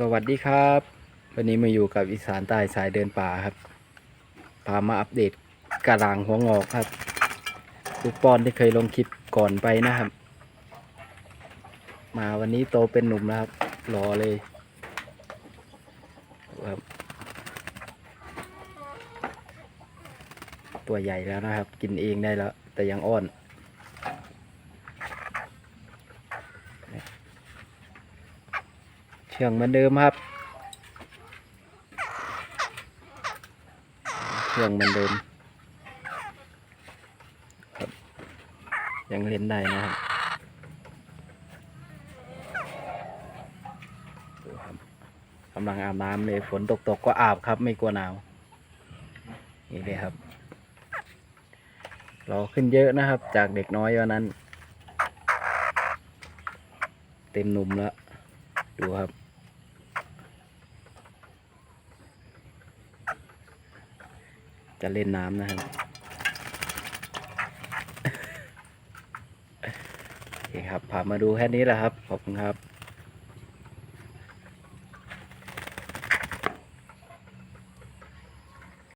สวัสดีครับ วันนี้มาอยู่กับอีสานใต้สายเดินป่าครับ พามาอัปเดตกระรางหัวงอกครับลูกป้อนที่เคยลงคลิปก่อนไปนะครับ มาวันนี้โตเป็นหนุ่มแล้วครับรอเลยครับตัวใหญ่แล้วนะครับ กินเองได้แล้ว แต่ยังอ้อน เชื่องเหมือนเดิมครับ เชื่องเหมือนเดิมครับ ยังเล่นได้นะครับดูครับกำลังอาบน้ำเลยฝนตกตกก็อาบครับ ไม่กลัวหนาวนี่เลยครับรอขึ้นเยอะนะครับ จากเด็กน้อยวันนั้น เต็มหนุ่มแล้ว ดูครับ จะเล่นน้ำนะครับโอเคครับพามาดูแค่นี้แหละครับ ขอบคุณครับ